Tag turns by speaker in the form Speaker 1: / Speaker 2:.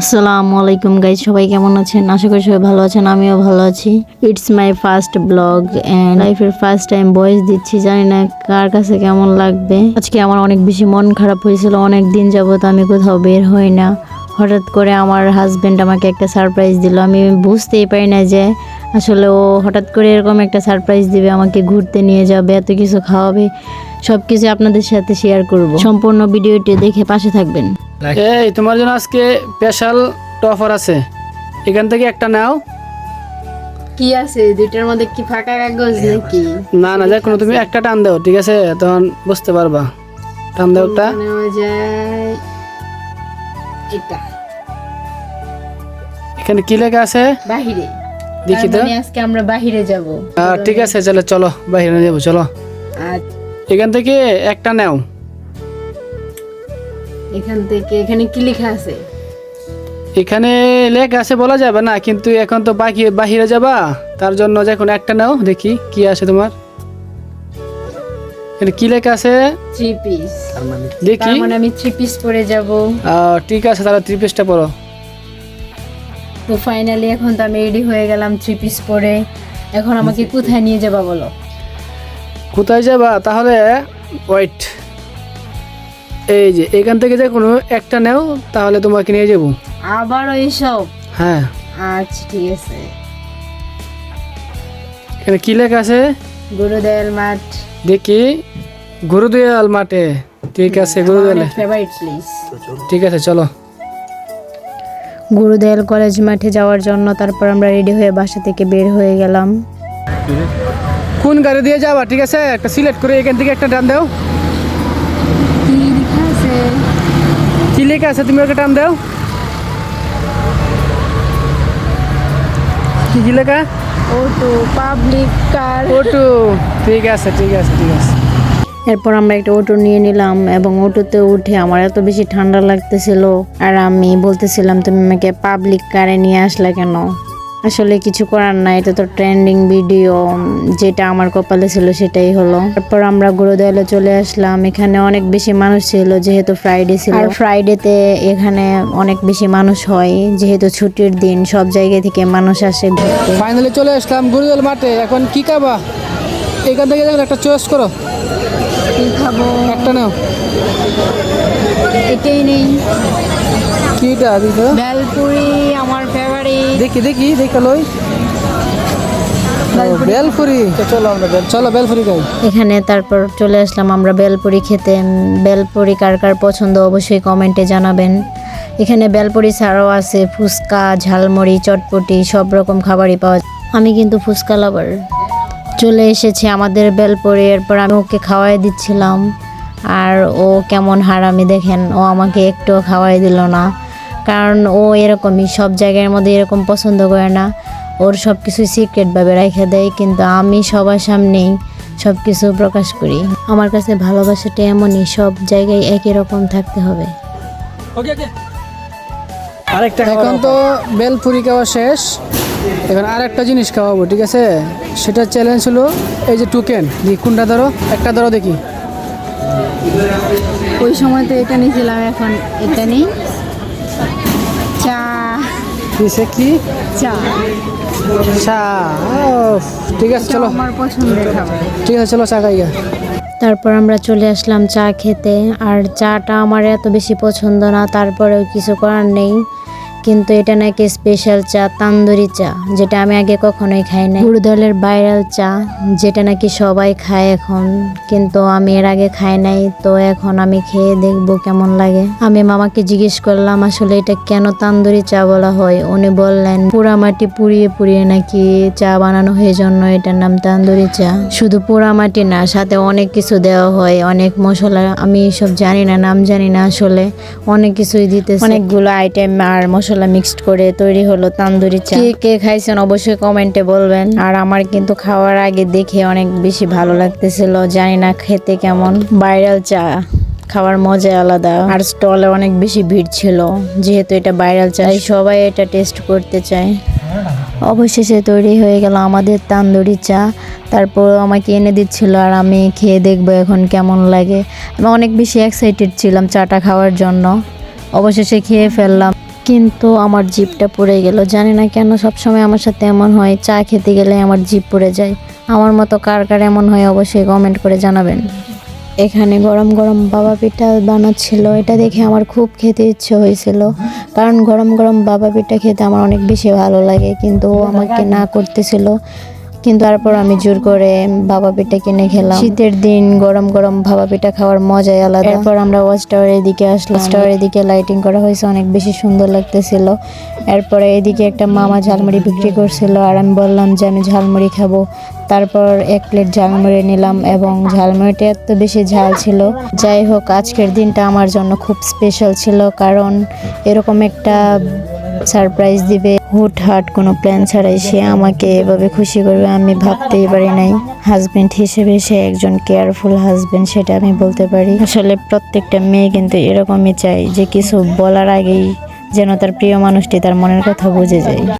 Speaker 1: আসসালামু আলাইকুম গাইজ সবাই কেমন আছেন? আশা করি সবাই ভালো আছেন, আমিও ভালো আছি। It's my first blog and লাইফের ফার্স্ট টাইম ভয়েস দিচ্ছি, জানি না কার কাছে কেমন লাগবে। আজকে আমার অনেক বেশি মন খারাপ হয়েছিল, অনেক দিন যাবত আমি কোথাও বের হই না। হঠাৎ করে আমার হাজবেন্ড আমাকে একটা সারপ্রাইজ দিল। আমি বুঝতেই পারি না যে আসলে ও হঠাৎ করে এরকম একটা সারপ্রাইজ দিবে, আমাকে ঘুরতে নিয়ে যাবে, এত কিছু খাওয়াবে। সব কিছু আপনাদের সাথে শেয়ার করব। সম্পূর্ণ ভিডিওটি দেখে পাশে থাকবেন।
Speaker 2: এই তোমার জন্য আজকে স্পেশাল টফার আছে। এখান থেকে একটা নাও।
Speaker 1: কি আছে? দুইটার মধ্যে কি ফাঁকা কাগজ নাকি?
Speaker 2: না না যে কোনো তুমি একটা টান দাও ঠিক আছে? তখন বুঝতে পারবা। টান দাও একটা।
Speaker 1: এটা।
Speaker 2: এখানে কি লেখা আছে?
Speaker 1: বাহিরে।
Speaker 2: দেখি তো
Speaker 1: মানে আজকে আমরা বাহিরে যাব।
Speaker 2: হ্যাঁ, ঠিক আছে চলো চলো বাহিরে যাব চলো। এখান থেকে একটা নাও।
Speaker 1: এখান থেকে এখানে কি লেখা আছে?
Speaker 2: এখানে লেখা আছে বলা যাবে না কিন্তু এখন তো বাকি বাহিরে যাবা তার জন্য যে এখন একটা নাও দেখি কি আছে তোমার। এখানে কি লেখা আছে?
Speaker 1: থ্রি পিস
Speaker 2: দেখি।
Speaker 1: মানে আমি থ্রি পিস পরে যাব।
Speaker 2: আহ, ঠিক আছে তাহলে থ্রি পিসটা পড়ো।
Speaker 1: তো ফাইনালি এখন তো আমি রেডি হয়ে গেলাম থ্রি পিস পরে। এখন আমাকে কোথায় নিয়ে যাবা বলো?
Speaker 2: কোথায় যাবা? তাহলে ওয়েট এই যে এখান থেকে যে কোনো একটা নেও তাহলে তোমাকে নিয়ে যাব।
Speaker 1: আবার এইসব
Speaker 2: হ্যাঁ।
Speaker 1: আচ্ছা ঠিক আছে।
Speaker 2: এখানে কি লেখা আছে?
Speaker 1: গুরুদয়াল মাঠ।
Speaker 2: দেখি। গুরুদয়াল মাঠে। ঠিক আছে গুরুদয়াল
Speaker 1: ফেভারিট প্লেস
Speaker 2: ঠিক আছে চলো।
Speaker 1: গুরুদয়াল কলেজ মাঠে যাওয়ার জন্য তারপর আমরা রেডি হয়ে বাসা থেকে বের হয়ে গেলাম।
Speaker 2: কোন গাড়ি দিয়ে যাবা? ঠিক আছে একটা সিলেক্ট করে এখান থেকে একটা ডান দাও।
Speaker 1: কি লেখা আছে?
Speaker 2: তুমি ওকে টান দাও। কি কি লেখা?
Speaker 1: অটো পাবলিক কার
Speaker 2: ওটু ঠিক আছে ঠিক আছে ঠিক আছে।
Speaker 1: এরপর আমরা একটা অটো নিয়ে নিলাম এবং অটোতে উঠে আমার এত বেশি ঠান্ডা লাগতেছিল। আর আমি বলতেছিলাম তুমি আমাকে পাবলিক কারে নিয়ে আসলে কেন? আসলে কিছু করার নাই এটা তো ট্রেন্ডিং ভিডিও যেটা আমার কপালে ছিল সেটাই হলো। তারপর আমরা গুরুদয়ালে চলে আসলাম এখানে অনেক বেশি মানুষ ছিল যেহেতু ফ্রাইডে ছিল। আর ফ্রাইডেতে এখানে অনেক বেশি মানুষ হয় যেহেতু ছুটির দিন সব জায়গা থেকে মানুষ আসে ঘুরতে।
Speaker 2: ফাইনালি চলে আসলাম গুরুদয়াল মাঠে এখন কি খাবা? এখান থেকে দেখো একটা চয়েস করো।
Speaker 1: কি খাব।
Speaker 2: একটা নাও।
Speaker 1: এটাই নেই।
Speaker 2: কিটা দিত
Speaker 1: বেলপুরি আমার ফেভারিট
Speaker 2: দেখি দেখি দেখে লই। বেলপুরি। চলো আমরা চলো বেলপুরি খাই।
Speaker 1: এখানে তারপর চলে আসলাম আমরা বেলপুরি খেতে। বেলপুরি কার কার পছন্দ অবশ্যই কমেন্টে জানাবেন। এখানে বেলপুরি ছাড়াও আছে ফুচকা ঝালমুড়ি চটপটি সব রকম খাবারই পাওয়া যায়। আমি কিন্তু ফুচকা লাভার চলে এসেছে আমাদের বেলপুরি। এরপর আমি ওকে খাওয়াই দিচ্ছিলাম। আর ও কেমন হারামি দেখেন ও আমাকে একটুও খাওয়াই দিল না। কারণ ও এরকমই সব জায়গার মধ্যে এরকম পছন্দ করে না। ওর সব কিছু সিক্রেটভাবে রেখে দেয় কিন্তু আমি সবার সামনেই সব কিছু প্রকাশ করি। আমার কাছে ভালোবাসাটা এমনই সব জায়গায় একই রকম থাকতে হবে।
Speaker 2: আরেকটা এখন তো বেলপুরি খাওয়া শেষ। এখন আরেকটা জিনিস খাওয়াবো ঠিক আছে? সেটা চ্যালেঞ্জ হলো এই যে টুকেন দেখি কোনটা ধরো? একটা ধরো দেখি।
Speaker 1: ওই সময় তো এটা নিয়েছিলাম এখন এটা নেই। চা।
Speaker 2: কিসে কি?
Speaker 1: চা।
Speaker 2: চা ঠিক আছে চলো।
Speaker 1: আমার পছন্দের খাবার।
Speaker 2: ঠিক আছে চলো চা খাইয়া
Speaker 1: তারপর আমরা চলে আসলাম চা খেতে আর চাটা আমার এত বেশি পছন্দ না তারপরেও কিছু করার নেই। কিন্তু এটা নাকি স্পেশাল চা, তান্দুরি চা, যেটা আমি আগে কখনোই খাই নাই। গুরুদলের ভাইরাল চা, যেটা নাকি সবাই খায় এখন, কিন্তু আমি এর আগে খাই নাই, তো এখন আমি খেয়ে দেখব কেমন লাগে। আমি মামাকে জিজ্ঞেস করলাম, আসলে এটা কেন তান্দুরি চা বলা হয়? উনি বললেন পোড়ামাটি পুড়িয়ে পুড়িয়ে নাকি চা বানানো হয় জন্য এটার নাম তান্দুরি চা। শুধু পোড়ামাটি না, সাথে অনেক কিছু দেওয়া হয়, অনেক মশলা, আমি সব জানি না, নাম জানি না আসলে, অনেক কিছুই দিতে অনেকগুলো আইটেম আর মশলা মিক্সড করে তৈরি হলো তান্দুরি চা। কে কে খাইছেন অবশ্যই কমেন্টে বলবেন। আর আমার কিন্তু খাওয়ার আগে দেখে অনেক বেশি ভালো লাগতেছিল জানি না খেতে কেমন। ভাইরাল চা খাওয়ার মজা আলাদা। আর স্টলে অনেক বেশি ভিড় ছিল যেহেতু এটা ভাইরাল চা সবাই এটা টেস্ট করতে চায়। অবশেষে তৈরি হয়ে গেল আমাদের তান্দুরি চা। তারপর আমাকে এনে দিচ্ছিল আর আমি খেয়ে দেখব এখন কেমন লাগে। আমি অনেক বেশি এক্সাইটেড ছিলাম চাটা খাওয়ার জন্য। অবশেষে খেয়ে ফেললাম। কিন্তু আমার জিপটা পড়ে গেল। জানি না কেন সবসময় আমার সাথে এমন হয়, চা খেতে গেলে আমার জিপ পড়ে যায়। আমার মতো কার কার এমন হয় অবশ্যই কমেন্ট করে জানাবেন। এখানে গরম গরম বাবা পিঠা বানাচ্ছিল, এটা দেখে আমার খুব খেতে ইচ্ছে হয়েছিল। কারণ গরম গরম বাবা পিঠা খেতে আমার অনেক বেশি ভালো লাগে, কিন্তু ও আমাকে না করতেছিল। কিন্তু তারপর আমি জোর করে বাবা পিঠা কিনে খেলাম। শীতের দিন গরম গরম বাবা পিঠা খাওয়ার মজাই আলাদা। এরপর আমরা ওয়াচ টাওয়ারের দিকে আসলাম। টাওয়ারের দিকে লাইটিং করা হয়েছে অনেক বেশি সুন্দর লাগতেছিল। এরপরে এদিকে একটা মামা ঝালমুড়ি বিক্রি করছিল আর আমি বললাম যে আমি ঝালমুড়ি খাব। তারপর এক প্লেট ঝালমুড়ি নিলাম এবং ঝালমুড়িটা এত বেশি ঝাল ছিল। যাই হোক আজকের দিনটা আমার জন্য খুব স্পেশাল ছিল কারণ এরকম একটা সারপ্রাইজ দিবে। হুট হুটহাট কোনো প্ল্যান ছাড়াই সে আমাকে এভাবে খুশি করবে আমি ভাবতেই পারি নাই। হাজবেন্ড হিসেবে সে একজন কেয়ারফুল হাজবেন্ড সেটা আমি বলতে পারি। আসলে প্রত্যেকটা মেয়ে কিন্তু এরকমই চাই যে কিছু বলার আগেই যেন তার প্রিয় মানুষটি তার মনের কথা বুঝে যায়।